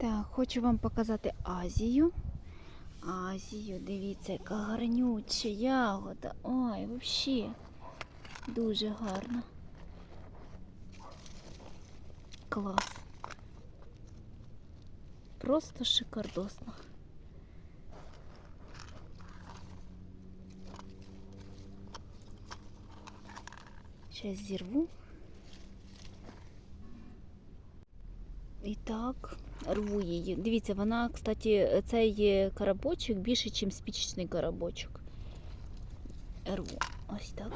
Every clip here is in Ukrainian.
Так, хочу вам показати Азію. Азію, дивіться, яка гарнюча ягода. Ой, взагалі дуже гарна. Клас. Просто шикардосно. Зараз зірву. І так, рву її. Дивіться, вона, кстати, цей карабочок більше, ніж спічечний карабочок. Рву. Ось так.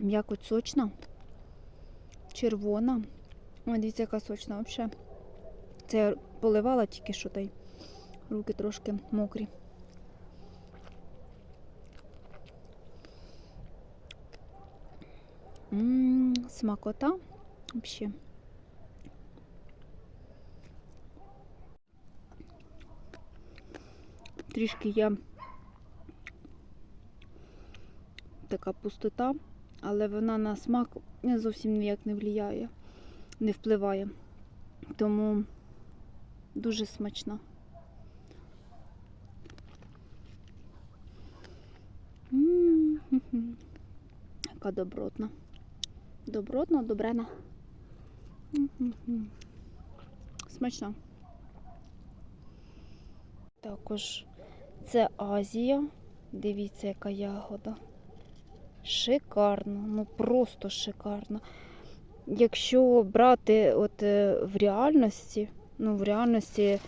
М'якоть сочна, червона. Ой, дивіться, яка сочна взагалі. Це я поливала тільки що та руки трошки мокрі. М, Смакота взагалі. Трішки є така пустота, але вона на смак зовсім ніяк не впливає, не впливає. Тому дуже смачна. М, хм-хм. Яка добротна. Добротна, добрена. Смачна. Також це Азія. Дивіться, яка ягода. Шикарно, ну просто шикарно. Якщо брати от е, в реальності, ну в реальності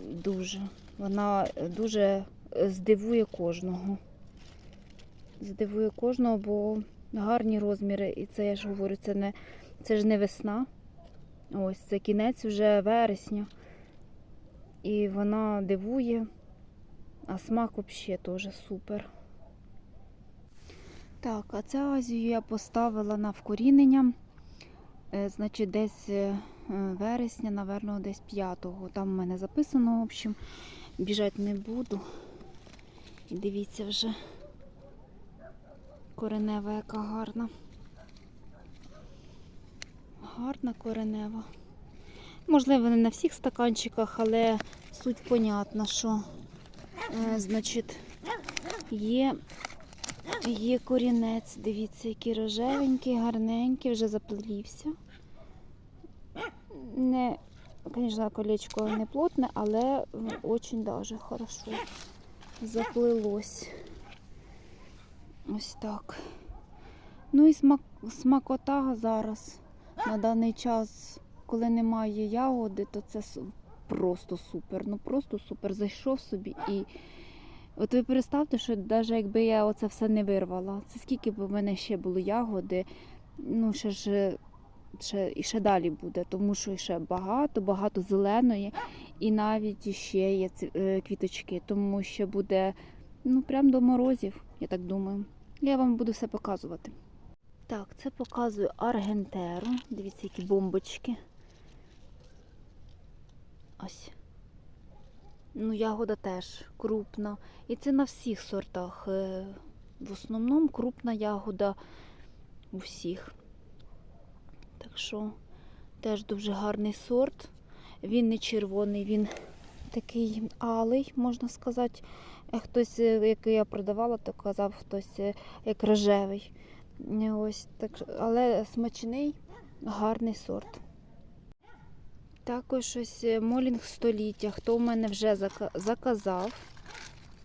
дуже. Вона дуже е, здивує кожного. Здивує кожного, бо гарні розміри. І це я ж говорю, це не це ж не весна. Ось це кінець вже вересня. І вона дивує, а смак взагалі теж супер. Так, а цю Азію я поставила на вкорінення. Е, Значить, десь е, вересня, напевно, десь 5-го. Там в мене записано, в общем, біжати не буду. І дивіться вже коренева, яка гарна. Гарна коренева. Можливо, не на всіх стаканчиках, але суть понятна, що е, значить, є, є корінець. Дивіться, який рожевенький, гарненький, вже заплелівся. Не, звісно, колечко не плотне, але дуже хорошо заплилось. Ось так. Ну і смак, смакота зараз на даний час, коли немає ягоди, то це просто супер. Ну просто супер. Зайшов собі і. От ви представте, що навіть якби я оце все не вирвала, це скільки б у мене ще було ягоди, ну ще ж ще, і ще далі буде, тому що ще багато, багато зеленої, і навіть ще є е, квіточки, тому що буде ну прям до морозів, я так думаю. Я вам буду все показувати. Так, це показую аргентеру. Дивіться, які бомбочки. Ось. Ну, ягода теж крупна. І це на всіх сортах. Е, В основному крупна ягода у всіх. Так що теж дуже гарний сорт. Він не червоний, він такий алий, можна сказати. Е, Хтось, е, який я продавала, то казав хтось е, як рожевий. Ось так, але смачний, гарний сорт. Також ось молінг століття. Хто в мене вже заказав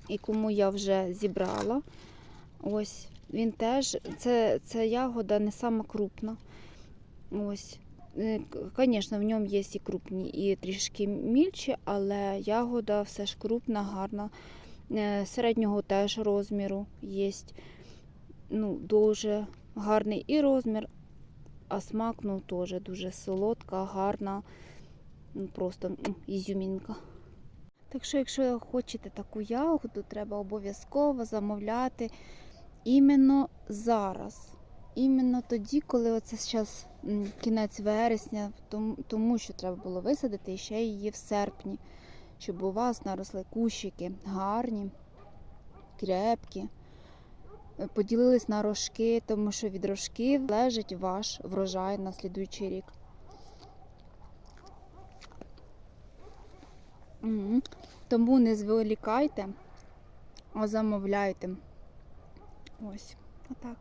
і кому я вже зібрала. Ось він теж, це, це ягода не сама крупна. Ось. Звісно, в ньому є і крупні, і трішки мільчі, але ягода все ж крупна, гарна. Е, Середнього теж розміру є. Ну, дуже гарний і розмір, а смак ну, теж дуже солодка, гарна. Ну, Просто ізюмінка. Так що, якщо хочете таку ягоду, треба обов'язково замовляти іменно зараз. Іменно тоді, коли оце зараз кінець вересня, тому, що треба було висадити ще її в серпні, щоб у вас наросли кущики гарні, крепкі. Е, Поділились на рожки, тому що від рожків залежить ваш врожай на слідуючий рік. Тому не зволікайте, а замовляйте. Ось, отак.